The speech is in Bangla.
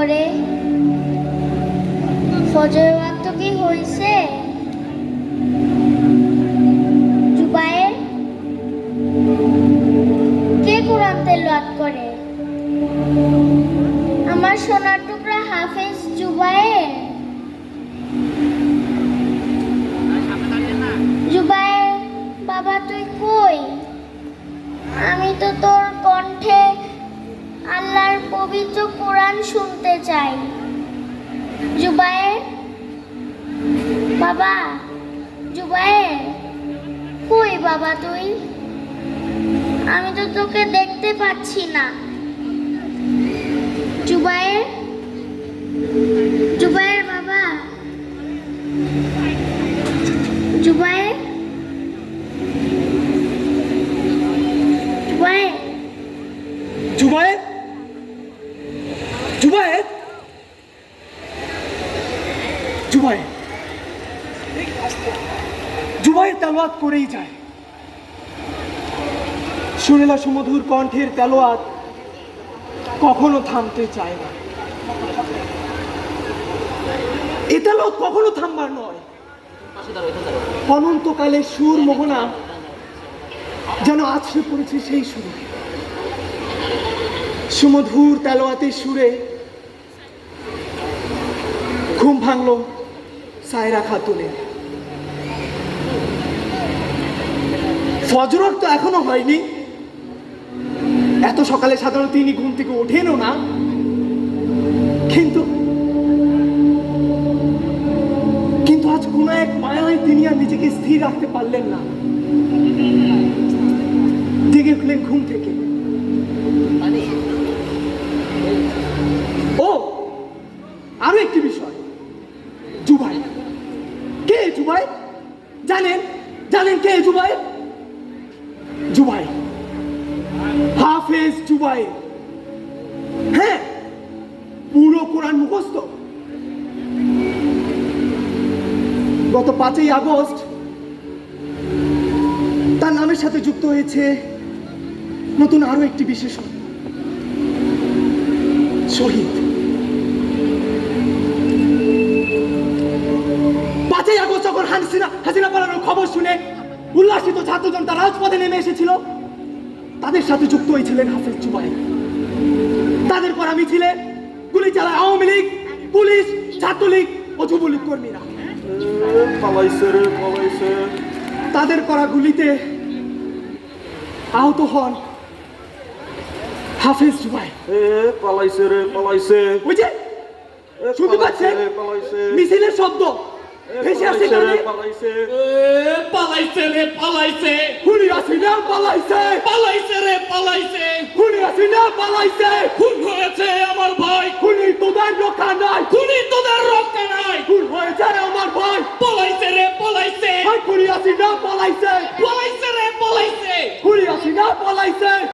করে ওয়াক্ত কি হয়েছে? আমার সোনার টুকরা হাফেজ জুবায়ের পবিত্র কোরআন শুনতে চাই। জুবায়ের? বাবা, জুবায়ের? কই বাবা তুই? আমি তো তোকে দেখতে পাচ্ছি না। জুবায়ের বাবা জুবায়ের জুবায়ের জুবায়ের জুবায়ের জুবায়ের জুবায়ের তেলোয়াত করেই যায়। সুনীলা সুমধুর কণ্ঠের তেলোয়াত কখনো থামতে চায় না। এ তেলোয়াত কখনো থামবার নয়। অনন্তকালে সুর মোহনা যেন আছড়ে পড়েছে সেই সুরে। সুমধুর তেলোয়াতের সুরে ঘুম ভাঙলো সায়রা খাতুনের। ফজরত তো এখনও হয়নি। এত সকালে সাধারণত তিনি ঘুম থেকে ওঠেনও না। কিন্তু কিন্তু আজ কোন এক মায়ায় তিনি আর নিজেকে স্থির রাখতে পারলেন না। জেগে উঠলেন ঘুম থেকে। ও, আরও একটি বিষয়। জুবাই জুবাই? জানেন? জানেন কে জুবাই? জুবাই। হাফেজ জুবাই। হ্যাঁ? পুরো কোরআন মুখস্থ। গত পাঁচই আগস্ট তার নামের সাথে যুক্ত হয়েছে নতুন আরও একটি বিশেষণ। শহীদ। পাঁচই হাসিনা হাসিনা পালানোর খবর শুনে উল্লাসিত ছাত্র জনতা রাজপথে নেমে এসেছিল। তাদের সাথে যুক্ত হয়েছিলেন হাফেজ জুবাই তাদের করা মিছিলে গুলি চালায় আওয়ামী লীগ পুলিশ ছাত্রলীগ ও যুবলীগ কর্মীরা। তাদের করা গুলিতে আহত হন হাফেজ জুবাই পালাইছে রে পালাইছে। এ, শুনতে পাচ্ছেন? মিছিলের শব্দ। ভেসে আসিল রে পালাইছে। পালাইছে রে পালাইছে। হুনি আসিল পালাইছে। পালাইছে রে পালাইছে। হুনি আসিল পালাইছে। খুন হয়েছে আমার ভাই। খুনি তোদের রক্ষা নাই। খুনি তোদের রক্ষা নাই। খুন হয়েছে রে আমার ভাই। পালাইছে রে পালাইছে। খুনি আসিল পালাইছে। পালাইছে রে পালাইছে। খুনি আসিল পালাইছে।